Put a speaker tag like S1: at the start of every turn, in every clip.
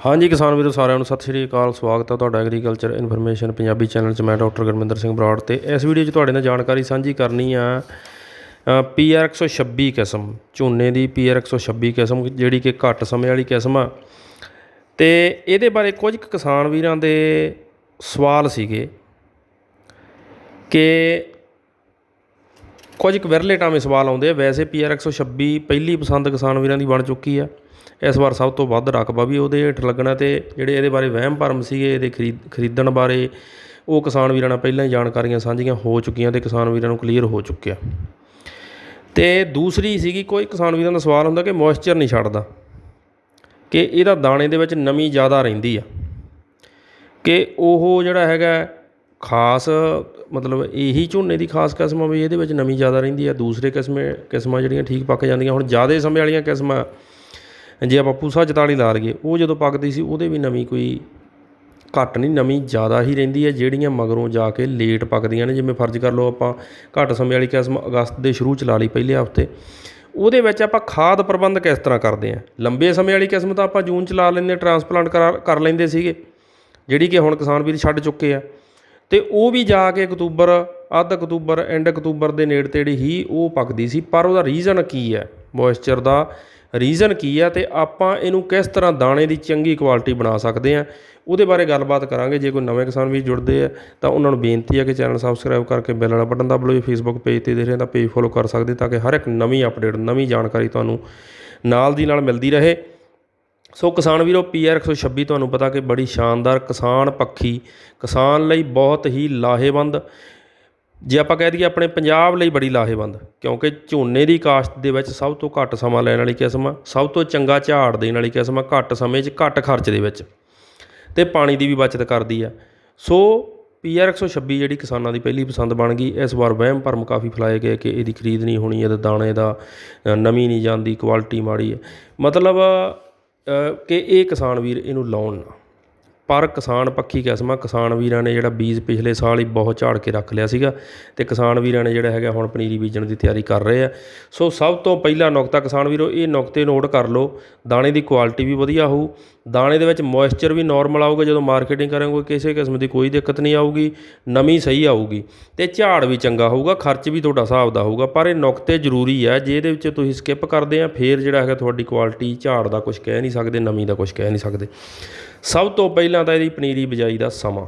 S1: ਹਾਂਜੀ ਕਿਸਾਨ ਵੀਰੋ, ਸਾਰਿਆਂ ਨੂੰ ਸਤਿ ਸ਼੍ਰੀ ਅਕਾਲ, ਸਵਾਗਤ ਹੈ ਤੁਹਾਡਾ ਐਗਰੀਕਲਚਰ ਇਨਫੋਰਮੇਸ਼ਨ ਪੰਜਾਬੀ ਚੈਨਲ 'ਚ ਮੈਂ ਡਾਕਟਰ ਗੁਰਮਿੰਦਰ ਸਿੰਘ ਬਰਾੜ ਤੇ ਇਸ ਵੀਡੀਓ 'ਚ ਤੁਹਾਡੇ ਨਾਲ ਜਾਣਕਾਰੀ ਸਾਂਝੀ ਕਰਨੀ ਆ ਪੀਆਰ 126 ਕਿਸਮ, ਝੋਨੇ ਦੀ ਪੀਆਰ 126 ਕਿਸਮ, ਜਿਹੜੀ ਕਿ ਘੱਟ ਸਮੇਂ ਵਾਲੀ ਕਿਸਮ ਆ। ਤੇ ਇਹਦੇ ਬਾਰੇ ਕੁਝ ਕੁ ਕਿਸਾਨ ਵੀਰਾਂ ਦੇ ਸਵਾਲ ਸੀਗੇ ਕਿ ਕੁਝ ਕੁ ਵਿਰਲੇ ਟਾਵੇਂ ਸਵਾਲ ਆਉਂਦੇ ਆ। ਵੈਸੇ ਪੀਆਰ 126 ਪਹਿਲੀ ਪਸੰਦ ਕਿਸਾਨ ਵੀਰਾਂ ਦੀ ਬਣ ਚੁੱਕੀ ਆ। ਇਸ ਵਾਰ ਸਭ ਤੋਂ ਵੱਧ ਰਕਬਾ ਵੀ ਉਹਦੇ ਹੇਠ ਲੱਗਣਾ ਅਤੇ ਜਿਹੜੇ ਇਹਦੇ ਬਾਰੇ ਵਹਿਮ ਭਰਮ ਸੀਗੇ ਇਹਦੇ ਖਰੀਦ, ਖਰੀਦਣ ਬਾਰੇ ਉਹ ਕਿਸਾਨ ਵੀਰਾਂ ਨਾਲ ਪਹਿਲਾਂ ਹੀ ਜਾਣਕਾਰੀਆਂ ਸਾਂਝੀਆਂ ਹੋ ਚੁੱਕੀਆਂ ਅਤੇ ਕਿਸਾਨ ਵੀਰਾਂ ਨੂੰ ਕਲੀਅਰ ਹੋ ਚੁੱਕਿਆ। ਅਤੇ ਦੂਸਰੀ ਸੀਗੀ ਕੋਈ ਕਿਸਾਨ ਵੀਰਾਂ ਦਾ ਸਵਾਲ ਹੁੰਦਾ ਕਿ ਮੋਇਸਚਰ ਨਹੀਂ ਛੱਡਦਾ, ਕਿ ਇਹਦਾ ਦਾਣੇ ਦੇ ਵਿੱਚ ਨਮੀ ਜ਼ਿਆਦਾ ਰਹਿੰਦੀ ਆ, ਕਿ ਉਹ ਜਿਹੜਾ ਹੈਗਾ ਖਾਸ ਮਤਲਬ ਇਹੀ ਝੋਨੇ ਦੀ ਖਾਸ ਕਿਸਮ ਆ ਵੀ ਇਹਦੇ ਵਿੱਚ ਨਮੀ ਜ਼ਿਆਦਾ ਰਹਿੰਦੀ ਆ, ਦੂਸਰੇ ਕਿਸਮੇ, ਕਿਸਮਾਂ ਜਿਹੜੀਆਂ ਠੀਕ ਪੱਕ ਜਾਂਦੀਆਂ, ਹੁਣ ਜ਼ਿਆਦਾ ਸਮੇਂ ਵਾਲੀਆਂ ਕਿਸਮਾਂ ਜੇ ਆਪਾਂ ਪੂਸਾ 44 ਲਾ ਲਈਏ, ਉਹ ਜਦੋਂ ਪੱਕਦੀ ਸੀ, ਉਹਦੇ ਵੀ ਨਵੀਂ ਕੋਈ ਘੱਟ ਨਹੀਂ, ਨਵੀਂ ਜ਼ਿਆਦਾ ਹੀ ਰਹਿੰਦੀ ਹੈ, ਜਿਹੜੀਆਂ ਮਗਰੋਂ ਜਾ ਕੇ ਲੇਟ ਪੱਕਦੀਆਂ ਨੇ, ਜਿਵੇਂ ਫਰਜ਼ ਕਰ ਲਓ ਆਪਾਂ ਘੱਟ ਸਮੇਂ ਵਾਲੀ ਕਿਸਮ ਅਗਸਤ ਦੇ ਸ਼ੁਰੂ ਚ ਲਾ ਲਈ ਪਹਿਲੇ ਹਫ਼ਤੇ, ਉਹਦੇ ਵਿੱਚ ਆਪਾਂ ਖਾਦ ਪ੍ਰਬੰਧ ਕਿਸ ਤਰ੍ਹਾਂ ਕਰਦੇ ਆ ਲੰਬੇ ਸਮੇਂ ਵਾਲੀ ਕਿਸਮ ਤਾਂ ਆਪਾਂ ਜੂਨ ਚ ਲਾ ਲੈਂਦੇ ਟਰਾਂਸਪਲਾਂਟ ਕਰਾ, ਕਰ ਲੈਂਦੇ ਸੀਗੇ, ਜਿਹੜੀ ਕਿ ਹੁਣ ਕਿਸਾਨ ਵੀਰ ਛੱਡ ਚੁੱਕੇ ਆ, ਤੇ ਉਹ ਵੀ ਜਾ ਕੇ ਅਕਤੂਬਰ, ਅੱਧ ਅਕਤੂਬਰ ਐਂਡ ਅਕਤੂਬਰ ਦੇ ਨੇੜੇ ਤੇੜੇ ਹੀ ਉਹ ਪੱਕਦੀ ਸੀ, ਪਰ ਉਹਦਾ ਰੀਜ਼ਨ ਕੀ ਹੈ? ਮੋਇਸਚਰ ਦਾ ਰੀਜ਼ਨ ਕੀ ਆ ਤੇ ਆਪਾਂ ਇਹਨੂੰ ਕਿਸ ਤਰ੍ਹਾਂ ਦਾਣੇ ਦੀ ਚੰਗੀ ਕੁਆਲਿਟੀ ਬਣਾ ਸਕਦੇ ਆ, ਉਹਦੇ ਬਾਰੇ ਗੱਲਬਾਤ ਕਰਾਂਗੇ। ਜੇ ਕੋਈ ਨਵੇਂ ਕਿਸਾਨ ਵੀ ਜੁੜਦੇ ਆ, ਤਾਂ ਉਹਨਾਂ ਨੂੰ ਬੇਨਤੀ ਹੈ ਕਿ ਚੈਨਲ ਸਬਸਕ੍ਰਾਈਬ ਕਰਕੇ ਬੈਲ ਵਾਲਾ ਬਟਨ ਦਬ ਲਓ। ਜੇ ਫੇਸਬੁੱਕ ਪੇਜ ਤੇ ਦੇਖ ਰਹੇ ਤਾਂ ਪੇਜ ਫੋਲੋ ਕਰ ਸਕਦੇ, ਤਾਂ ਕਿ ਹਰ ਇੱਕ ਨਵੀਂ ਅਪਡੇਟ ਨਵੀਂ ਜਾਣਕਾਰੀ ਤੁਹਾਨੂੰ ਨਾਲ ਦੀ ਨਾਲ ਮਿਲਦੀ ਰਹੇ। ਸੋ ਕਿਸਾਨ ਵੀਰੋ ਪੀਆਰ 126 ਤੁਹਾਨੂੰ ਪਤਾ ਕਿ ਬੜੀ ਸ਼ਾਨਦਾਰ ਕਿਸਾਨ ਪੱਖੀ, ਕਿਸਾਨ ਲਈ ਬਹੁਤ ਹੀ ਲਾਹੇਵੰਦ ਜੇ ਆਪਾਂ ਕਹਿ ਦਈਏ ਆਪਣੇ ਪੰਜਾਬ ਲਈ ਬੜੀ ਲਾਹੇਵੰਦ ਕਿਉਂਕਿ ਝੋਨੇ ਦੀ ਕਾਸ਼ਤ ਦੇ ਵਿੱਚ ਸਭ ਤੋਂ ਘੱਟ ਸਮਾਂ ਲੈਣ ਵਾਲੀ ਕਿਸਮ ਆ ਸਭ ਤੋਂ ਚੰਗਾ ਝਾੜ ਦੇਣ ਵਾਲੀ ਕਿਸਮ ਆ ਘੱਟ ਸਮੇਂ 'ਚ ਘੱਟ ਖਰਚ ਦੇ ਵਿੱਚ। ਤੇ ਪਾਣੀ ਦੀ ਵੀ ਬਚਤ ਕਰਦੀ ਆ। ਸੋ ਪੀਆਰ 126 ਜਿਹੜੀ ਕਿਸਾਨਾਂ ਦੀ ਪਹਿਲੀ ਪਸੰਦ ਬਣ ਗਈ ਇਸ ਵਾਰ ਵਹਿਮ ਭਰਮ ਕਾਫੀ ਫਲਾਏ ਗਏ ਕਿ ਇਹਦੀ ਖਰੀਦ ਨਹੀਂ ਹੋਣੀ ਇਹਦੇ ਦਾਣੇ ਦਾ ਅ, ਨਮੀ ਨਹੀਂ ਜਾਂਦੀ ਕੁਆਲਿਟੀ ਮਾੜੀ ਹੈ ਮਤਲਬ ਕਿ ਇਹ ਕਿਸਾਨ ਵੀਰ ਇਹਨੂੰ ਲਾਉਣ ਨਾ। ਪਰ ਕਿਸਾਨ ਪੱਖੀ ਕਿਸਮ, ਕਿਸਾਨ ਵੀਰਾਂ ਨੇ ਜਿਹੜਾ ਬੀਜ ਪਿਛਲੇ ਸਾਲ ਹੀ ਬਹੁਤ ਝਾੜ ਕੇ ਰੱਖ ਲਿਆ ਸੀਗਾ ਤੇ ਕਿਸਾਨ ਵੀਰਾਂ ਨੇ ਜਿਹੜਾ ਹੈਗਾ ਹੁਣ ਪਨੀਰੀ ਬੀਜਣ ਦੀ ਤਿਆਰੀ ਕਰ ਰਹੇ ਆ। ਸੋ ਸਭ ਤੋਂ ਪਹਿਲਾ ਨੁਕਤਾ ਕਿਸਾਨ ਵੀਰੋ, ਇਹ ਨੁਕਤੇ ਨੋਟ ਕਰ ਲਓ। ਦਾਣੇ ਦੀ ਕੁਆਲਿਟੀ ਵੀ ਵਧੀਆ ਹੋਊ। ਦਾਣੇ ਦੇ ਵਿੱਚ ਮੋਇਸਚਰ ਵੀ ਨਾਰਮਲ ਆਊਗਾ ਜਦੋਂ ਮਾਰਕੀਟਿੰਗ ਕਰਾਂਗੇ, ਕਿਸੇ ਕਿਸਮ ਦੀ ਕੋਈ ਦਿੱਕਤ ਨਹੀਂ ਆਊਗੀ, ਨਮੀ ਸਹੀ ਆਊਗੀ। ਤੇ ਝਾੜ ਵੀ ਚੰਗਾ ਹੋਊਗਾ, ਖਰਚ ਵੀ ਤੁਹਾਡਾ ਹਿਸਾਬ ਦਾ ਹੋਊਗਾ, ਪਰ ਇਹ ਨੁਕਤੇ ਜ਼ਰੂਰੀ ਆ ਜੇ ਇਹਦੇ ਵਿੱਚ ਤੁਸੀਂ ਸਕਿਪ ਕਰਦੇ ਆ, ਫੇਰ ਜਿਹੜਾ ਹੈਗਾ ਤੁਹਾਡੀ ਕੁਆਲਿਟੀ ਝਾੜ ਦਾ ਕੁਝ ਕਹਿ ਨਹੀਂ ਸਕਦੇ, ਨਮੀ ਦਾ ਕੁਝ ਕਹਿ ਨਹੀਂ ਸਕਦੇ। ਸਭ ਤੋਂ ਪਹਿਲਾਂ ਤਾਂ ਇਹਦੀ ਪਨੀਰੀ ਬਿਜਾਈ ਦਾ ਸਮਾਂ।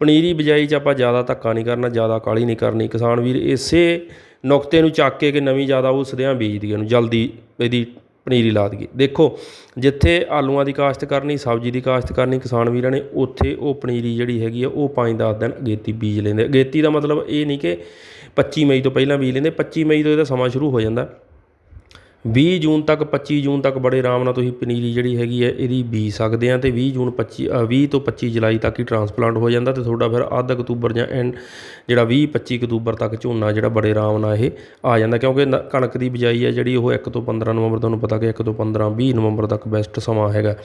S1: ਪਨੀਰੀ ਬਿਜਾਈ 'ਚ ਆਪਾਂ ਜ਼ਿਆਦਾ ਧੱਕਾ ਨਹੀਂ ਕਰਨਾ, ਜ਼ਿਆਦਾ ਕਾਲੀ ਨਹੀਂ ਕਰਨੀ। ਕਿਸਾਨ ਵੀਰ ਇਸੇ ਨੁਕਤੇ ਨੂੰ ਚੱਕ ਕੇ ਕਿ ਨਵੀਂ ਜ਼ਿਆਦਾ ਉਹ ਸਦਿਆਂ ਬੀਜ ਦਈਏ ਨੂੰ ਜਲਦੀ ਇਹਦੀ ਪਨੀਰੀ ਲਾ ਦਈਏ। ਦੇਖੋ, ਜਿੱਥੇ ਆਲੂਆਂ ਦੀ ਕਾਸ਼ਤ ਕਰਨੀ, ਸਬਜ਼ੀ ਦੀ ਕਾਸ਼ਤ ਕਰਨੀ, ਕਿਸਾਨ ਵੀਰਾਂ ਨੇ ਉੱਥੇ ਉਹ ਪਨੀਰੀ ਜਿਹੜੀ ਹੈਗੀ ਆ, ਉਹ 5-10 ਦਿਨ ਅਗੇਤੀ ਬੀਜ ਲੈਂਦੇ ਅਗੇਤੀ ਦਾ ਮਤਲਬ ਇਹ ਨਹੀਂ ਕਿ 25 ਮਈ ਤੋਂ ਪਹਿਲਾਂ ਬੀਜ ਲੈਂਦੇ 25 ਮਈ ਤੋਂ ਇਹਦਾ ਸਮਾਂ ਸ਼ੁਰੂ ਹੋ ਜਾਂਦਾ। ਵੀਹ ਜੂਨ ਤੱਕ 25 ਜੂਨ ਤੱਕ ਬੜੇ ਆਰਾਮ ਨਾਲ ਤੁਸੀਂ ਪਨੀਰੀ ਜਿਹੜੀ ਹੈਗੀ ਹੈ, ਇਹਦੀ ਬੀਜ ਸਕਦੇ ਹਾਂ ਅਤੇ ਵੀਹ ਜੂਨ ਪੱਚੀ ਵੀਹ ਤੋਂ 25 ਜੁਲਾਈ ਤੱਕ ਹੀ ਟਰਾਂਸਪਲਾਂਟ ਹੋ ਜਾਂਦਾ ਅਤੇ ਤੁਹਾਡਾ ਫਿਰ ਅੱਧ ਅਕਤੂਬਰ ਜਾਂ ਐਂਡ ਜਿਹੜਾ ਵੀਹ ਪੱਚੀ ਅਕਤੂਬਰ ਤੱਕ ਝੋਨਾ ਜਿਹੜਾ ਬੜੇ ਆਰਾਮ ਨਾਲ ਇਹ ਆ ਜਾਂਦਾ ਕਿਉਂਕਿ ਨ- ਕਣਕ ਦੀ ਬਿਜਾਈ ਹੈ ਜਿਹੜੀ ਉਹ 1 ਤੋਂ 15 ਨਵੰਬਰ, ਤੁਹਾਨੂੰ ਪਤਾ ਕਿ 1 ਤੋਂ 15 20 ਨਵੰਬਰ ਤੱਕ ਬੈਸਟ ਸਮਾਂ ਹੈਗਾ।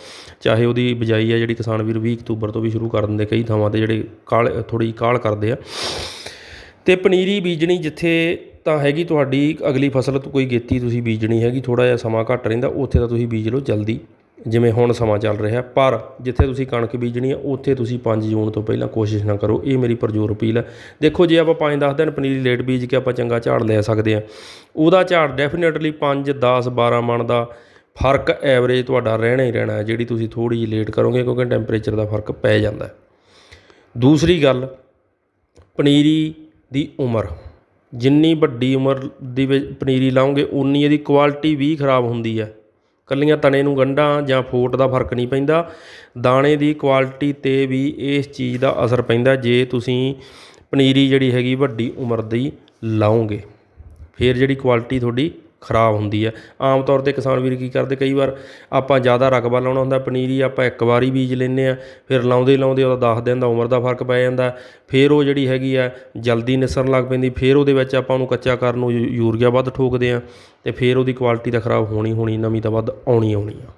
S1: ਚਾਹੇ ਉਹਦੀ ਬਿਜਾਈ ਹੈ ਜਿਹੜੀ ਕਿਸਾਨ ਵੀਰ 20 ਅਕਤੂਬਰ ਤੋਂ ਵੀ ਸ਼ੁਰੂ ਕਰ ਦਿੰਦੇ ਕਈ ਥਾਵਾਂ ਤੇ ਜਿਹੜੇ ਕਾਲ ਥੋੜੀ ਕਾਲ ਕਰਦੇ ਆ। ਤੇ ਪਨੀਰੀ ਬੀਜਣੀ ਜਿੱਥੇ ਤਾਂ ਹੈਗੀ ਤੁਹਾਡੀ ਅਗਲੀ ਫਸਲ ਕੋਈ ਗੇਤੀ ਤੁਸੀਂ ਬੀਜਣੀ ਹੈਗੀ ਥੋੜਾ ਜਿਹਾ ਸਮਾਂ ਘੱਟ ਰਹਿੰਦਾ, ਉੱਥੇ ਤਾਂ ਤੁਸੀਂ ਬੀਜ ਲਓ ਜਲਦੀ। ਜਿਵੇਂ ਹੁਣ ਸਮਾਂ ਚੱਲ ਰਿਹਾ, ਪਰ ਜਿੱਥੇ ਤੁਸੀਂ ਕਣਕ ਬੀਜਣੀ ਹੈ ਉੱਥੇ ਤੁਸੀਂ 5 ਜੂਨ ਤੋਂ ਪਹਿਲਾਂ ਕੋਸ਼ਿਸ਼ ਨਾ ਕਰੋ, ਇਹ ਮੇਰੀ ਪਰਜੋਰ ਅਪੀਲ ਹੈ ਦੇਖੋ, ਜੇ ਆਪਾਂ 5-10 ਦਿਨ ਪਨੀਰੀ ਲੇਟ ਬੀਜ ਕੇ ਆਪਾਂ ਚੰਗਾ ਝਾੜ ਲੈ ਸਕਦੇ ਆ, ਉਹਦਾ ਝਾੜ ਡੈਫੀਨੇਟਲੀ 5 10 12 ਮਣ ਦਾ ਫ਼ਰਕ ਐਵਰੇਜ ਤੁਹਾਡਾ ਰਹਿਣਾ ਹੀ ਰਹਿਣਾ ਹੈ, ਜਿਹੜੀ ਤੁਸੀਂ ਥੋੜੀ ਜਿਹੀ ਲੇਟ ਕਰੋਗੇ, ਕਿਉਂਕਿ ਟੈਂਪਰੇਚਰ ਦਾ ਫ਼ਰਕ ਪੈ ਜਾਂਦਾ ਹੈ। ਦੂਸਰੀ ਗੱਲ, ਪਨੀਰੀ ਦੀ ਉਮਰ। ਜਿੰਨੀ ਵੱਡੀ ਉਮਰ ਦੀ ਵਿੱਚ ਪਨੀਰੀ ਲਾਓਗੇ ਉਨੀ ਇਹਦੀ ਕੁਆਲਿਟੀ ਵੀ ਖਰਾਬ ਹੁੰਦੀ ਹੈ। ਇਕੱਲੀਆਂ ਤਣੇ ਨੂੰ ਗੰਢਾਂ ਜਾਂ ਫੋਟ ਦਾ ਫ਼ਰਕ ਨਹੀਂ ਪੈਂਦਾ। ਦਾਣੇ ਦੀ ਕੁਆਲਿਟੀ ਤੇ ਵੀ ਇਸ ਚੀਜ਼ ਦਾ ਅਸਰ ਪੈਂਦਾ ਜੇ ਤੁਸੀਂ ਪਨੀਰੀ ਜਿਹੜੀ ਹੈਗੀ ਵੱਡੀ ਉਮਰ ਦੀ ਲਾਓਗੇ ਫਿਰ ਜਿਹੜੀ ਕੁਆਲਿਟੀ ਤੁਹਾਡੀ ਖਰਾਬ ਹੁੰਦੀ ਹੈ ਆਮ ਤੌਰ ਤੇ ਕਿਸਾਨ ਵੀਰ ਕੀ ਕਰਦੇ? ਕਈ ਵਾਰ ਆਪਾਂ ਜ਼ਿਆਦਾ ਰਕਬਾ ਲਾਉਣਾ ਹੁੰਦਾ, ਪਨੀਰੀ ਆਪਾਂ ਇੱਕ ਵਾਰੀ ਬੀਜ ਲੈਂਦੇ ਆ ਫਿਰ ਲਾਉਂਦੇ ਲਾਉਂਦੇ ਉਹਦਾ 10 ਦਿਨ ਦਾ ਉਮਰ ਦਾ ਫ਼ਰਕ ਪੈ ਜਾਂਦਾ। ਫਿਰ ਉਹ ਜਿਹੜੀ ਹੈਗੀ ਆ, ਜਲਦੀ ਨਿਸਰਨ ਲੱਗ ਪੈਂਦੀ। ਫਿਰ ਉਹਦੇ ਵਿੱਚ ਆਪਾਂ ਉਹਨੂੰ ਕੱਚਾ ਕਰਨ ਨੂੰ ਯੂ- ਯੂਰੀਆ ਵੱਧ ਠੋਕਦੇ ਆ ਤੇ ਫਿਰ ਉਹਦੀ ਕੁਆਲਿਟੀ ਤਾਂ ਖਰਾਬ ਹੋਣੀ ਹੋਣੀ ਨਵੀਂ ਤਾਂ ਵੱਧ ਆਉਣੀ ਆਉਣੀ ਆ।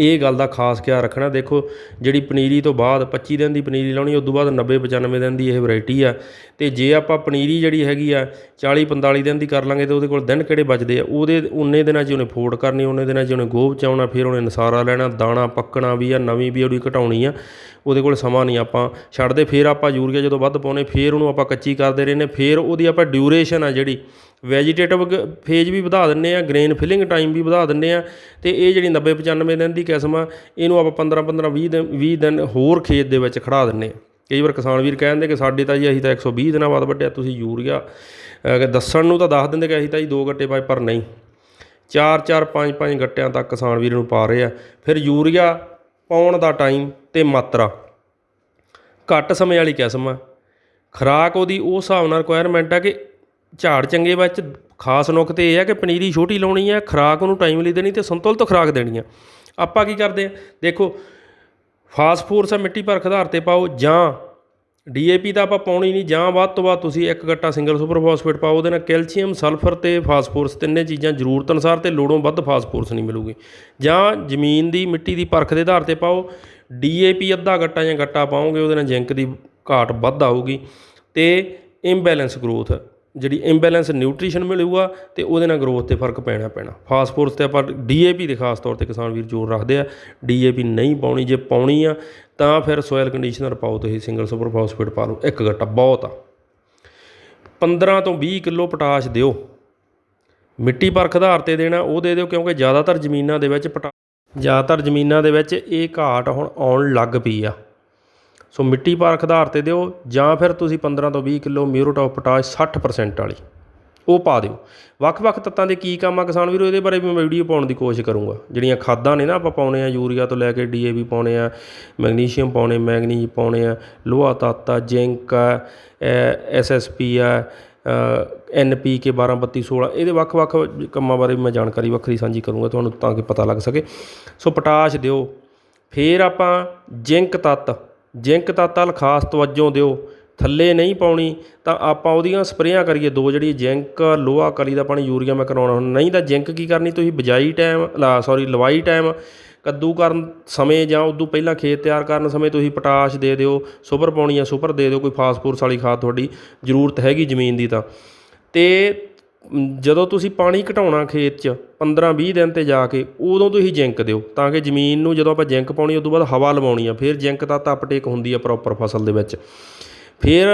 S1: ਇਹ ਗੱਲ ਦਾ ਖਾਸ ਖਿਆਲ ਰੱਖਣਾ। ਦੇਖੋ, ਜਿਹੜੀ ਪਨੀਰੀ ਤੋਂ ਬਾਅਦ 25 ਦਿਨ ਦੀ ਪਨੀਰੀ ਲਾਉਣੀ, ਉਸ ਤੋਂ ਬਾਅਦ 90 95 ਦਿਨ ਦੀ ਇਹ ਵੈਰਾਈਟੀ ਆ। ਤੇ ਜੇ ਆਪਾਂ ਪਨੀਰੀ ਜਿਹੜੀ ਹੈਗੀ ਆ 40 45 ਦਿਨ ਦੀ ਕਰ ਲਾਂਗੇ ਤੇ ਉਹਦੇ ਕੋਲ ਦਿਨ ਕਿਹੜੇ ਬਚਦੇ ਆ? ਉਹਦੇ ਉਨੇ ਦਿਨਾਂ 'ਚ ਉਹਨੇ ਫੋੜ ਕਰਨੀ ਉਨੇ ਦਿਨਾਂ 'ਚ ਉਹਨੇ ਗੋਭ ਚਾਉਣਾ ਫਿਰ ਉਹਨੇ ਨਸਾਰਾ ਲੈਣਾ, ਦਾਣਾ ਪੱਕਣਾ ਵੀ ਆ, ਨਵੀਂ ਵੀ ਉਹਦੀ ਘਟਾਉਣੀ ਆ। ਉਹਦੇ ਕੋਲ ਸਮਾਂ ਨਹੀਂ ਆਪਾਂ ਛੱਡਦੇ, ਫਿਰ ਆਪਾਂ ਯੂਰੀਆ ਜਦੋਂ ਵੱਧ ਪਾਉਨੇ ਫਿਰ ਉਹਨੂੰ ਆਪਾਂ ਕੱਚੀ ਕਰਦੇ ਰਹਿੰਦੇ, ਫਿਰ ਉਹਦੀ ਆਪਾਂ ਡਿਊਰੇਸ਼ਨ ਆ ਜਿਹੜੀ। ਵੈਜੀਟੇਟਿਵ ਫੇਜ ਵੀ ਵਧਾ ਦਿੰਨੇ ਆ ਗ੍ਰੇਨ ਫਿਲਿੰਗ ਟਾਈਮ ਵੀ ਵਧਾ ਦਿੰਨੇ ਆ, ਤੇ ਇਹ ਜਿਹੜੀ 90 95 ਦਿਨ ਦੀ ਕਿਸਮ ਆ, ਇਹਨੂੰ ਆਪਾਂ 15 15 20 ਦਿਨ 20 ਦਿਨ ਹੋਰ ਖੇਤ ਦੇ ਵਿੱਚ ਖੜਾ ਦਿੰਨੇ ਆ। ਕਈ ਵਾਰ ਕਿਸਾਨ ਵੀਰ ਕਹਿੰਦੇ ਕਿ ਸਾਡੇ ਤਾਂ ਜੀ ਅਸੀਂ ਤਾਂ 120 ਦਿਨਾਂ ਬਾਅਦ ਵੱਢਿਆ, ਤੁਸੀਂ ਯੂਰੀਆ ਦੱਸਣ ਨੂੰ ਤਾਂ ਦੱਸ ਦਿੰਦੇ ਕਿ ਅਸੀਂ ਤਾਂ ਜੀ ਦੋ ਗੱਟੇ ਪਾਏ, ਪਰ ਨਹੀਂ। ਚਾਰ ਚਾਰ, ਪੰਜ ਪੰਜ ਗੱਟਿਆਂ ਤੱਕ ਕਿਸਾਨ ਵੀਰ ਨੂੰ ਪਾ ਰਹੇ ਆ। ਫਿਰ ਯੂਰੀਆ ਪਾਉਣ ਦਾ ਟਾਈਮ ਅਤੇ ਮਾਤਰਾ। ਘੱਟ ਸਮੇਂ ਵਾਲੀ ਕਿਸਮ ਆ। ਖੁਰਾਕ ਉਹਦੀ ਉਸ ਹਿਸਾਬ ਨਾਲ ਰਿਕੁਆਇਰਮੈਂਟ ਆ ਕਿ ਝਾੜ ਚੰਗੇ ਵਿੱਚ, ਖਾਸ ਨੁਕਤ ਇਹ ਆ ਕਿ ਪਨੀਰੀ ਛੋਟੀ ਲਾਉਣੀ ਆ, ਖੁਰਾਕ ਉਹਨੂੰ ਟਾਈਮਲੀ ਦੇਣੀ ਤੇ ਸੰਤੁਲਿਤ ਖੁਰਾਕ ਦੇਣੀ ਆ। ਆਪਾਂ ਕੀ ਕਰਦੇ ਆ? ਦੇਖੋ ਫਾਸਫੋਰਸ ਆ ਮਿੱਟੀ ਭਰਖ ਆਧਾਰ ਤੇ ਪਾਓ ਜਾਂ ਡੀਏਪੀ ਤਾਂ ਆਪਾਂ ਪਾਉਣੀ ਨਹੀਂ, ਜਾਂ ਵੱਧ ਤੋਂ ਵੱਧ ਤੁਸੀਂ ਇੱਕ ਗੱਟਾ ਸਿੰਗਲ ਸੁਪਰ ਫਾਸਫੇਟ ਪਾਓ, ਉਹਦੇ ਨਾਲ ਕੈਲਸ਼ੀਅਮ, ਸਲਫਰ ਤੇ ਫਾਸਫੋਰਸ ਤਿੰਨੇ ਚੀਜ਼ਾਂ ਜ਼ਰੂਰਤ ਅਨੁਸਾਰ ਤੇ ਲੋੜੋਂ ਵੱਧ ਫਾਸਫੋਰਸ ਨਹੀਂ ਮਿਲੂਗੀ। ਜਾਂ ਜ਼ਮੀਨ ਦੀ ਮਿੱਟੀ ਦੀ ਪਰਖ ਦੇ ਆਧਾਰ ਤੇ ਪਾਓ, ਡੀਏਪੀ ਅੱਧਾ ਗੱਟਾ ਜਾਂ ਗੱਟਾ ਪਾਓਗੇ, ਉਹਦੇ ਨਾਲ ਜ਼ਿੰਕ ਦੀ ਘਾਟ ਵੱਧ ਆਊਗੀ ਤੇ ਇੰਬੈਲੈਂਸ ਗਰੋਥ ਜਿਹੜੀ ਇੰਬੈਲੈਂਸ ਨਿਊਟ੍ਰੀਸ਼ਨ ਮਿਲੂਗਾ ਤੇ ਉਹਦੇ ਨਾਲ ਗਰੋਥ ਤੇ ਫ਼ਰਕ ਪੈਣਾ ਪੈਣਾ। ਫਾਸਫੋਰਸ ਤੇ ਆਪਾਂ ਡੀਏਪੀ ਦੇ ਖਾਸ ਤੌਰ ਤੇ ਕਿਸਾਨ ਵੀਰ ਜ਼ੋਰ ਰੱਖਦੇ ਆ, ਡੀਏਪੀ ਨਹੀਂ ਪਾਉਣੀ, ਜੇ ਪਾਉਣੀ ਆ ਤਾਂ ਫਿਰ ਸੋਇਲ ਕੰਡੀਸ਼ਨਰ ਪਾਓ ਤੁਸੀਂ ਸਿੰਗਲ ਸੁਪਰ ਫਾਸਫੇਟ ਪਾ ਲਓ, ਇੱਕ ਗੱਟਾ ਬਹੁਤ ਆ। 15 ਤੋਂ 20 ਕਿਲੋ ਪੋਟਾਸ਼ ਦਿਓ। ਮਿੱਟੀ ਪਰਖ ਆਧਾਰ ਤੇ ਦੇਣਾ, ਉਹ ਦੇ ਦਿਓ ਕਿਉਂਕਿ ਜ਼ਿਆਦਾਤਰ ਜ਼ਮੀਨਾਂ ਦੇ ਵਿੱਚ ਪਟਾ ਜ਼ਿਆਦਾਤਰ ਜ਼ਮੀਨਾਂ ਦੇ ਵਿੱਚ ਇਹ ਘਾਟ ਹੁਣ ਆਉਣ ਲੱਗ ਪਈ ਆ। ਸੋ ਮਿੱਟੀ ਪਰਖ ਆਧਾਰ ਤੇ ਦਿਓ, ਜਾਂ ਫਿਰ ਤੁਸੀਂ 15 ਤੋਂ 20 ਕਿਲੋ ਮਿਊਰੋਟਾਪ ਪੋਟਾਸ਼ 60% ਵਾਲੀ। ਉਹ ਪਾ ਦਿਓ। ਵੱਖ-ਵੱਖ ਤੱਤਾਂ ਦੇ ਕੀ ਕੰਮ ਆ ਕਿਸਾਨ ਵੀਰੋ? ਇਹਦੇ ਬਾਰੇ ਵੀ ਮੈਂ ਵੀਡੀਓ ਪਾਉਣ ਦੀ ਕੋਸ਼ਿਸ਼ ਕਰੂੰਗਾ। ਜਿਹੜੀਆਂ ਖਾਦਾਂ ਨੇ ਨਾ ਆਪਾਂ ਪਾਉਣੇ ਆ, ਯੂਰੀਆ ਤੋਂ ਲੈ ਕੇ ਡੀਏਪੀ ਪਾਉਣੇ ਆ, ਮੈਗਨੀਸ਼ੀਅਮ ਪਾਉਣੇ, ਮੈਗਨੀਜ ਪਾਉਣੇ ਆ, ਲੋਹਾ ਤੱਤ ਆ, ਜ਼ਿੰਕ ਆ ਐਸਐਸਪੀ ਆ ਐਨਪੀ ਕੇ 12 32 16 ਇਹਦੇ ਵੱਖ-ਵੱਖ ਕੰਮਾਂ ਬਾਰੇ ਵੀ ਮੈਂ ਜਾਣਕਾਰੀ ਵੱਖਰੀ ਸਾਂਝੀ ਕਰੂੰਗਾ, ਤੁਹਾਨੂੰ ਤਾਂ ਕਿ ਪਤਾ ਲੱਗ ਸਕੇ। ਸੋ ਪੋਟਾਸ਼ ਦਿਓ। ਫਿਰ ਆਪਾਂ ਜ਼ਿੰਕ ਤੱਤ ਜ਼ਿੰਕ ਤੱਤ ਵੱਲ ਖਾਸ ਤਵੱਜੋ ਦਿਓ। ਥੱਲੇ ਨਹੀਂ ਪਾਉਣੀ, ਤਾਂ ਆਪਾਂ ਉਹਦੀਆਂ ਸਪਰੇਆਂ ਕਰੀਏ, ਦੋ ਜਿਹੜੀ ਜ਼ਿੰਕ ਲੋਹਾ ਕਲੀ ਦਾ ਪਾਣੀ ਯੂਰੀਆ ਮੈਂ ਕਰਾਉਣਾ ਹੁਣ। ਨਹੀਂ ਤਾਂ ਜ਼ਿੰਕ ਕੀ ਕਰਨੀ, ਤੁਸੀਂ ਬਜਾਈ ਟਾਈਮ, ਲਾ ਸੌਰੀ ਲਵਾਈ ਟਾਈਮ, ਕੱਦੂ ਕਰਨ ਸਮੇਂ ਜਾਂ ਉਦੋਂ ਪਹਿਲਾਂ ਖੇਤ ਤਿਆਰ ਕਰਨ ਸਮੇਂ ਤੁਸੀਂ ਪੋਟਾਸ਼ ਦੇ ਦਿਓ, ਸੁਪਰ ਪਾਉਣੀ ਆ, ਸੁਪਰ ਦੇ ਦਿਓ, ਕੋਈ ਫਾਸਫੋਰਸ ਵਾਲੀ ਖਾਦ ਤੁਹਾਡੀ ਜ਼ਰੂਰਤ ਹੈਗੀ ਜ਼ਮੀਨ ਦੀ ਤਾਂ। ਤੇ ਜਦੋਂ ਤੁਸੀਂ ਪਾਣੀ ਘਟਾਉਣਾ ਖੇਤ 'ਚ 15-20 ਦਿਨ ਤੇ ਜਾ ਕੇ, ਉਦੋਂ ਤੁਸੀਂ ਜਿੰਕ ਦਿਓ, ਤਾਂ ਕਿ ਜ਼ਮੀਨ ਨੂੰ ਜਦੋਂ ਆਪਾਂ ਜਿੰਕ ਪਾਉਣੀ ਉਸ ਤੋਂ ਬਾਅਦ ਹਵਾ ਲਵਾਉਣੀ ਆ, ਫਿਰ ਜਿੰਕ ਦਾ ਤਾਂ ਅਪਟੇਕ ਹੁੰਦੀ ਆ ਪ੍ਰੋਪਰ ਫਸਲ ਦੇ ਵਿੱਚ। ਫਿਰ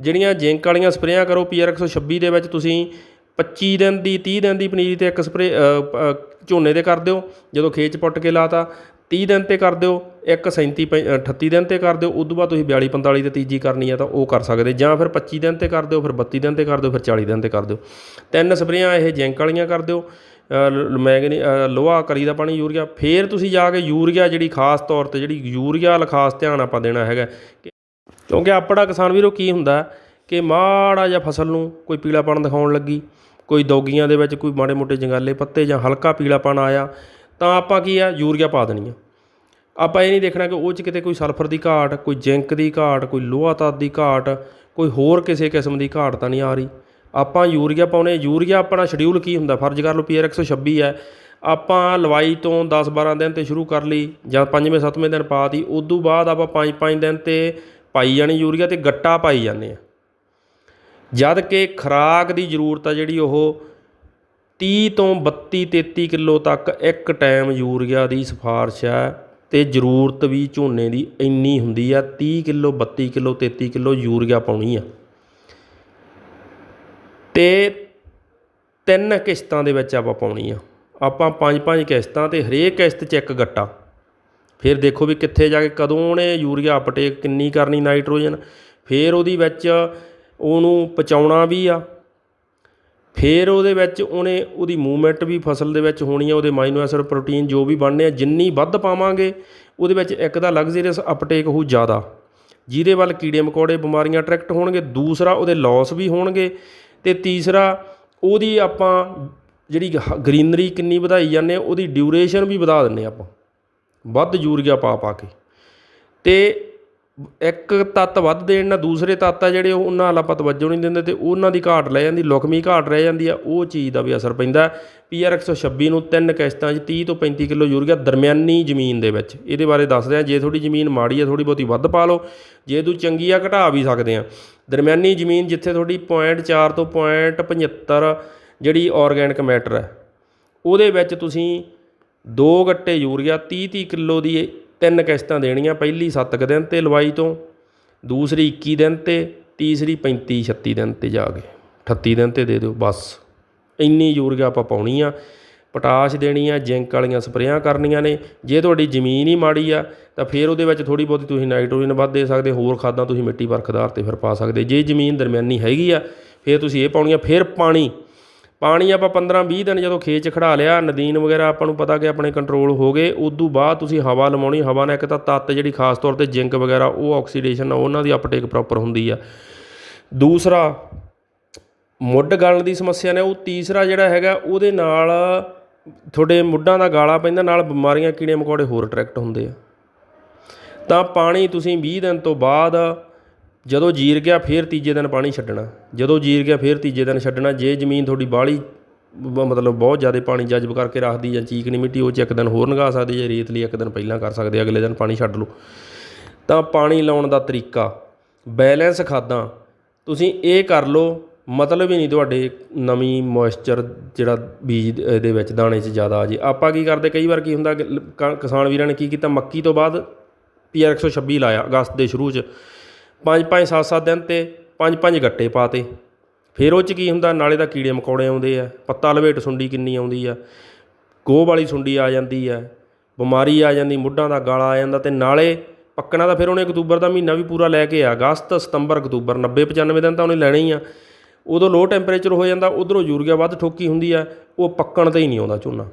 S1: ਜਿਹੜੀਆਂ ਜਿੰਕ ਵਾਲੀਆਂ ਸਪਰੇਆਂ ਕਰੋ ਪੀ ਪੀਆਰ 126 ਦੇ ਵਿੱਚ ਤੁਸੀਂ 25 ਦਿਨ ਦੀ 30 ਦਿਨ ਦੀ ਪਨੀਰੀ ਤੇ ਇੱਕ ਸਪਰੇ ਝੋਨੇ ਤੇ ਕਰ ਦਿਓ, ਜਦੋਂ ਖੇਤ 'ਚ ਪੁੱਟ ਕੇ ਲਾਤਾ 30 ਦਿਨ ਤੇ ਕਰ ਦਿਓ, ਇੱਕ 37 ਪੈ- 38 ਦਿਨ ਤੇ ਕਰ ਦਿਓ ਉਸ ਤੋਂ ਬਾਅਦ ਤੁਸੀਂ 42 45 ਤੇ ਤੀਜੀ ਕਰਨੀ ਆ ਤਾਂ ਉਹ ਕਰ ਸਕਦੇ, ਜਾਂ ਫਿਰ 25 ਦਿਨ ਤੇ ਕਰ ਦਿਓ, ਫਿਰ 32 ਦਿਨ ਤੇ ਕਰ ਦਿਓ, ਫਿਰ 40 ਦਿਨ ਤੇ ਕਰ ਦਿਓ। ਤਿੰਨ ਸਪਰੇਆਂ ਇਹ ਜਿੰਕ ਵਾਲੀਆਂ ਕਰ ਦਿਓ ਮੈਗਨੀ ਲੋਹਾ, ਕਰੀ ਦਾ ਪਾਣੀ, ਯੂਰੀਆ, ਫਿਰ ਤੁਸੀਂ ਜਾ ਕੇ ਯੂਰੀਆ ਜਿਹੜੀ ਖਾਸ ਤੌਰ ਤੇ ਜਿਹੜੀ ਯੂਰੀਆ ਵਾਲ ਖਾਸ ਧਿਆਨ ਆਪਾਂ ਦੇਣਾ ਹੈਗਾ, ਕਿ ਕਿਉਂਕਿ ਆਪਣਾ ਕਿਸਾਨ ਵੀਰੋ ਕੀ ਹੁੰਦਾ ਕਿ ਮਾੜਾ ਜਿਹਾ ਫਸਲ ਨੂੰ ਕੋਈ ਪੀਲਾਪਣ ਦਿਖਾਉਣ ਲੱਗੀ, ਕੋਈ ਦੌਗੀਆਂ ਦੇ ਵਿੱਚ ਕੋਈ ਮਾੜੇ ਮੋਟੇ ਜੰਗਾਲੇ ਪੱਤੇ ਜਾਂ ਹਲਕਾ ਪੀਲਾਪਣ ਆਇਆ, ਤਾਂ ਆਪਾਂ ਕੀ ਆ, ਯੂਰੀਆ ਪਾ ਦੇਣੀ ਆ। ਆਪਾਂ ਇਹ ਨਹੀਂ ਦੇਖਣਾ ਕਿ ਉਹ 'ਚ ਕਿਤੇ ਕੋਈ ਸਲਫਰ ਦੀ ਘਾਟ, ਕੋਈ ਜ਼ਿੰਕ ਦੀ ਘਾਟ, ਕੋਈ ਲੋਹਾ ਤੱਤ ਦੀ ਘਾਟ, ਕੋਈ ਹੋਰ ਕਿਸੇ ਕਿਸਮ ਦੀ ਘਾਟ ਤਾਂ ਨਹੀਂ ਆ ਰਹੀ। ਆਪਾਂ ਯੂਰੀਆ ਪਾਉਣੇ, ਯੂਰੀਆ ਆਪਣਾ ਸ਼ਡਿਊਲ ਕੀ ਹੁੰਦਾ? ਫਰਜ਼ ਕਰ ਲਓ ਪੀਆਰ 126 ਹੈ। ਆਪਾਂ ਲਵਾਈ ਤੋਂ 10-12 ਦਿਨ ਤੇ ਸ਼ੁਰੂ ਕਰ ਲਈ ਜਾਂ 5ਵੇਂ 7ਵੇਂ ਦਿਨ ਪਾਤੀ ਤੋਂ ਬਾਅਦ ਆਪਾਂ 5-5 ਦਿਨ ਤੇ ਪਾਈ ਜਾਣੀ ਯੂਰੀਆ ਅਤੇ ਗੱਟਾ ਪਾਈ ਜਾਂਦੇ ਆ। ਜਦ ਕਿ ਖੁਰਾਕ ਦੀ ਜ਼ਰੂਰਤ ਆ ਜਿਹੜੀ ਉਹ 30 ਤੋਂ 32 33 ਕਿਲੋ ਤੱਕ ਇੱਕ ਟਾਈਮ ਯੂਰੀਆ ਦੀ ਸਿਫਾਰਿਸ਼ ਹੈ ਤੇ ਜ਼ਰੂਰਤ ਵੀ ਝੋਨੇ ਦੀ ਇੰਨੀ ਹੁੰਦੀ ਆ 30 ਕਿਲੋ 32 ਕਿਲੋ 33 ਕਿਲੋ ਯੂਰੀਆ ਪਾਉਣੀ ਆ। ਤੇ ਤਿੰਨ ਕਿਸ਼ਤਾਂ ਦੇ ਵਿੱਚ ਆਪਾਂ ਪਾਉਣੀ ਆ। ਆਪਾਂ ਪੰਜ ਪੰਜ ਕਿਸ਼ਤਾਂ ਤੇ ਹਰੇਕ ਕਿਸ਼ਤ 'ਚ ਇੱਕ ਗੱਟਾ। ਫਿਰ ਦੇਖੋ ਵੀ ਕਿੱਥੇ ਜਾ ਕੇ ਕਦੋਂ ਉਹਨੇ ਯੂਰੀਆ ਅਪਟੇਕ ਕਿੰਨੀ ਕਰਨੀ ਨਾਈਟ੍ਰੋਜਨ, ਫਿਰ ਉਹਦੀ ਵਿੱਚ ਉਹਨੂੰ ਪਚਾਉਣਾ ਵੀ ਆ। ਫਿਰ ਉਹਦੇ ਵਿੱਚ ਉਹਨੇ ਉਹਦੀ ਮੂਵਮੈਂਟ ਵੀ ਫਸਲ ਦੇ ਵਿੱਚ ਹੋਣੀ ਆ, ਉਹਦੇ ਮਾਈਨੋ ਐਸਿਡ ਪ੍ਰੋਟੀਨ ਜੋ ਵੀ ਬਣਨੇ ਆ, ਜਿੰਨੀ ਵੱਧ ਪਾਵਾਂਗੇ, ਉਹਦੇ ਵਿੱਚ ਇੱਕ ਤਾਂ ਲਗਜ਼ਰੀਅਸ ਅਪਟੇਕ ਹੋਊ ਜ਼ਿਆਦਾ, ਜਿਹਦੇ ਵੱਲ ਕੀੜੇ ਮਕੌੜੇ ਬਿਮਾਰੀਆਂ ਅਟਰੈਕਟ ਹੋਣਗੇ, ਦੂਸਰਾ ਉਹਦੇ ਲਾਸ ਵੀ ਹੋਣਗੇ ਤੇ ਤੀਸਰਾ ਉਹਦੀ ਆਪਾਂ ਜਿਹੜੀ ਗ੍ਰੀਨਰੀ ਕਿੰਨੀ ਵਧਾਈ ਜਾਂਦੇ ਆ, ਉਹਦੀ ਡਿਊਰੇਸ਼ਨ ਵੀ ਵਧਾ ਦਿੰਨੇ ਆਪਾਂ। ਵੱਧ ਯੂਰੀਆ ਪਾ ਪਾ ਕੇ। ਅਤੇ ਇੱਕ ਤੱਤ ਵੱਧ ਦੇਣ ਨਾਲ ਦੂਸਰੇ ਤੱਤ ਆ ਜਿਹੜੇ ਉਹ ਉਹਨਾਂ ਵੱਲ ਆਪਾਂ ਤਵੱਜੋ ਨਹੀਂ ਦਿੰਦੇ ਅਤੇ ਉਹਨਾਂ ਦੀ ਘਾਟ ਰਹਿ ਜਾਂਦੀ ਲੁਕਮੀ ਘਾਟ ਰਹਿ ਜਾਂਦੀ ਆ, ਉਹ ਚੀਜ਼ ਦਾ ਵੀ ਅਸਰ ਪੈਂਦਾ ਪੀਆਰ 126 ਨੂੰ ਤਿੰਨ ਕਿਸ਼ਤਾਂ 'ਚ 30 ਤੋਂ 35 ਕਿਲੋ ਯੂਰੀਆ ਦਰਮਿਆਨੀ ਜ਼ਮੀਨ ਦੇ ਵਿੱਚ। ਇਹਦੇ ਬਾਰੇ ਦੱਸਦੇ ਆ ਜੇ ਤੁਹਾਡੀ ਜ਼ਮੀਨ ਮਾੜੀ ਆ ਥੋੜੀ ਬਹੁਤੀ ਵੱਧ ਪਾ ਲਓ। ਜੇ ਤੂੰ ਚੰਗੀ ਆ, ਘਟਾ ਵੀ ਸਕਦੇ ਆ ਦਰਮਿਆਨੀ ਜ਼ਮੀਨ ਜਿੱਥੇ ਤੁਹਾਡੀ 0.4 ਤੋਂ 0.75 ਜਿਹੜੀ ਆਰਗੈਨਿਕ ਮੈਟਰ ਹੈ, ਉਹਦੇ ਵਿੱਚ ਤੁਸੀਂ ਦੋ ਗੱਟੇ ਯੂਰੀਆ 30 30 ਕਿਲੋ ਦੀ ਤਿੰਨ ਕਿਸ਼ਤਾਂ ਦੇਣੀਆਂ ਪਹਿਲੀ 7 ਕੁ ਦਿਨ ਤੇ ਲਵਾਈ ਤੋਂ, ਦੂਸਰੀ 21 ਦਿਨ ਤੇ, ਤੀਸਰੀ 35 36 ਦਿਨ ਤੇ ਜਾ ਕੇ 38 ਦਿਨ ਤੇ ਦੇ ਦਿਓ, ਬਸ। ਇੰਨੀ ਯੂਰੀਆ ਆਪਾਂ ਪਾਉਣੀ ਆ, ਪੋਟਾਸ਼ ਦੇਣੀ ਆ, ਜਿੰਕ ਵਾਲੀਆਂ ਸਪਰੇਆਂ ਕਰਨੀਆਂ ਨੇ, ਜੇ ਤੁਹਾਡੀ ਜ਼ਮੀਨ ਹੀ ਮਾੜੀ ਆ, ਤਾਂ ਫਿਰ ਉਹਦੇ ਵਿੱਚ ਥੋੜੀ ਬਹੁਤੀ ਤੁਸੀਂ ਨਾਈਟ੍ਰੋਜਨ ਵੱਧ ਦੇ ਸਕਦੇ, ਹੋਰ ਖਾਦਾਂ ਤੁਸੀਂ ਮਿੱਟੀ ਵਰਖਦਾਰ ਤੇ ਫਿਰ ਪਾ ਸਕਦੇ, ਜੇ ਜ਼ਮੀਨ ਦਰਮਿਆਨੀ ਹੈਗੀ ਆ, ਫਿਰ ਤੁਸੀਂ ਇਹ ਪਾਉਣੀਆਂ ਫਿਰ ਪਾਣੀ ਪਾਣੀ ਆਪਾਂ 15-20 ਦਿਨ ਜਦੋਂ ਖੇਤ 'ਚ ਖੜਾ ਲਿਆ, ਨਦੀਨ ਵਗੈਰਾ ਆਪਾਂ ਨੂੰ ਪਤਾ ਕਿ ਆਪਣੇ ਕੰਟਰੋਲ ਹੋ ਗਏ, ਉਦੋਂ ਬਾਅਦ ਤੁਸੀਂ ਹਵਾ ਲਵਾਉਣੀ, ਹਵਾ ਨਾਲ ਇੱਕ ਤਾਂ ਤੱਤ ਜਿਹੜੀ ਖਾਸ ਤੌਰ ਤੇ ਜਿੰਕ ਵਗੈਰਾ, ਉਹ ਆਕਸੀਡੇਸ਼ਨ ਉਹਨਾਂ ਦੀ ਅਪਟੇਕ ਪ੍ਰੋਪਰ ਹੁੰਦੀ ਆ। ਦੂਸਰਾ, ਮੁੱਢ ਗਲਣ ਦੀ ਸਮੱਸਿਆ ਨੇ, ਉਹ ਤੀਸਰਾ ਜਿਹੜਾ ਹੈਗਾ, ਉਹਦੇ ਨਾਲ ਤੁਹਾਡੇ ਮੁੱਢਾਂ ਦਾ ਗਾਲਾ ਪੈਂਦਾ, ਨਾਲ ਬਿਮਾਰੀਆਂ ਕੀੜੇ ਮਕੌੜੇ ਹੋਰ ਅਟਰੈਕਟ ਹੁੰਦੇ ਆ। ਤਾਂ ਪਾਣੀ ਤੁਸੀਂ 20 ਦਿਨ ਤੋਂ ਬਾਅਦ ਜਦੋਂ ਜੀਰ ਗਿਆ ਫਿਰ ਤੀਜੇ ਦਿਨ ਪਾਣੀ ਛੱਡਣਾ। ਜਦੋਂ ਜੀਰ ਗਿਆ ਫਿਰ ਤੀਜੇ ਦਿਨ ਛੱਡਣਾ। ਜੇ ਜ਼ਮੀਨ ਤੁਹਾਡੀ ਬਾਹਲੀ ਬ- ਮਤਲਬ ਬਹੁਤ ਜ਼ਿਆਦਾ ਪਾਣੀ ਜਜ਼ਬ ਕਰਕੇ ਰੱਖਦੀ ਜਾਂ ਚੀਕਣੀ ਮਿੱਟੀ, ਉਹ 'ਚ ਇੱਕ ਦਿਨ ਹੋਰ ਲੰਘਾ ਸਕਦੇ ਜੇ ਰੇਤਲੀ ਇੱਕ ਦਿਨ ਪਹਿਲਾਂ ਕਰ ਸਕਦੇ ਅਗਲੇ ਦਿਨ ਪਾਣੀ ਛੱਡ ਲਓ। ਤਾਂ ਪਾਣੀ ਲਾਉਣ ਦਾ ਤਰੀਕਾ, ਬੈਲੈਂਸ ਖਾਦਾਂ। ਤੁਸੀਂ ਇਹ ਕਰ ਲਓ, ਮਤਲਬ ਹੀ ਨਹੀਂ ਤੁਹਾਡੇ ਨਵੀਂ ਮੋਇਸਚਰ ਜਿਹੜਾ ਬੀਜ ਦੇ ਵਿੱਚ ਦਾਣੇ 'ਚ ਜ਼ਿਆਦਾ ਆ ਜੇ। ਆਪਾਂ ਕੀ ਕਰਦੇ, ਕਈ ਵਾਰ ਕੀ ਹੁੰਦਾ ਕ- ਕਿਸਾਨ ਵੀਰਾਂ ਨੇ ਕੀ ਕੀਤਾ, ਮੱਕੀ ਤੋਂ ਬਾਅਦ ਪੀਆਰ 126 ਲਾਇਆ ਅਗਸਤ ਦੇ ਸ਼ੁਰੂ 'ਚ। ਪੰਜ ਪੰਜ ਸੱਤ ਸੱਤ ਦਿਨ ਤੇ ਪੰਜ ਪੰਜ ਗੱਟੇ ਪਾਤੇ। ਫਿਰ ਉਹ 'ਚ ਕੀ ਹੁੰਦਾ, ਨਾਲੇ ਤਾਂ ਕੀੜੇ ਮਕੌੜੇ ਆਉਂਦੇ ਆ, ਪੱਤਾ ਲਵੇਟ ਸੁੰਡੀ ਕਿੰਨੀ ਆਉਂਦੀ ਆ, ਗੋਹ ਵਾਲੀ ਸੁੰਡੀ ਆ ਜਾਂਦੀ ਆ, ਬਿਮਾਰੀ ਆ ਜਾਂਦੀ, ਮੁੱਢਾਂ ਦਾ ਗਾਲਾ ਆ ਜਾਂਦਾ ਤੇ ਨਾਲੇ ਪੱਕਣਾ ਤਾਂ ਫਿਰ ਉਹਨੇ ਅਕਤੂਬਰ ਦਾ ਮਹੀਨਾ ਵੀ ਪੂਰਾ ਲੈ ਕੇ ਆ ਅਗਸਤ, ਸਤੰਬਰ, ਅਕਤੂਬਰ 90 95 ਦਿਨ ਤਾਂ ਉਹਨੇ ਲੈਣੇ ਹੀ ਆ। ਉਦੋਂ ਲੋ ਟੈਂਪਰੇਚਰ ਹੋ ਜਾਂਦਾ, ਉਧਰੋਂ ਯੂਰੀਆ ਵੱਧ ਠੋਕੀ ਹੁੰਦੀ ਆ, ਉਹ ਪੱਕਣ ਤੇ ਹੀ ਨਹੀਂ ਆਉਂਦਾ ਝੋਨਾ।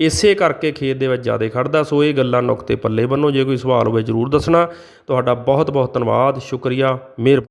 S1: ਇਸੇ ਕਰਕੇ ਖੇਤ ਦੇ ਵਿੱਚ ਜ਼ਿਆਦਾ ਖੜਦਾ ਸੋ ਇਹ ਗੱਲਾਂ ਨੁਕਤੇ ਪੱਲੇ ਬੰਨੋ ਜੇ ਕੋਈ ਸਵਾਲ ਹੋਵੇ ਜਰੂਰ ਦੱਸਣਾ। ਤੁਹਾਡਾ ਬਹੁਤ ਬਹੁਤ ਧੰਨਵਾਦ। ਸ਼ੁਕਰੀਆ। ਮਿਹਰ